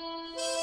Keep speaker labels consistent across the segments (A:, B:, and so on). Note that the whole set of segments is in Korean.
A: Música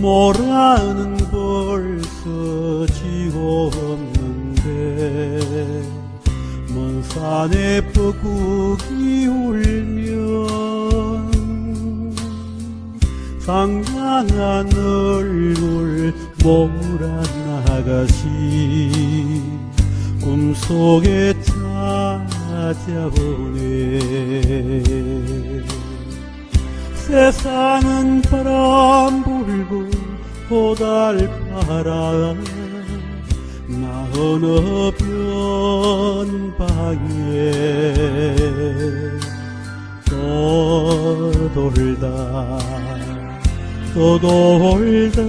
A: 모라는 벌써 지고 없는데 먼 산에 뻐국이 울면 상냥한 얼굴 몰아나가시 꿈속에 찾아오네. 세상은 바람 불고 호달파라. 나 어느 변방에 또 돌다 또 돌다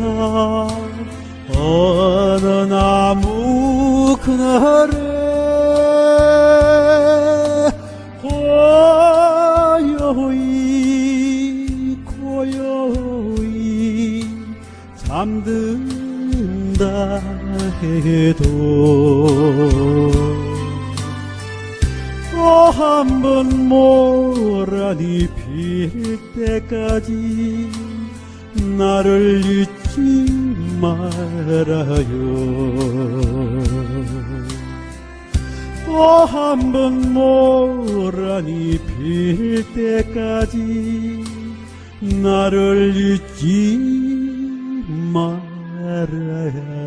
A: 잠든다 해도 또 한 번 모란이 필 때까지 나를 잊지 말아요. 또 한 번 모란이 필 때까지 나를 잊지 말아요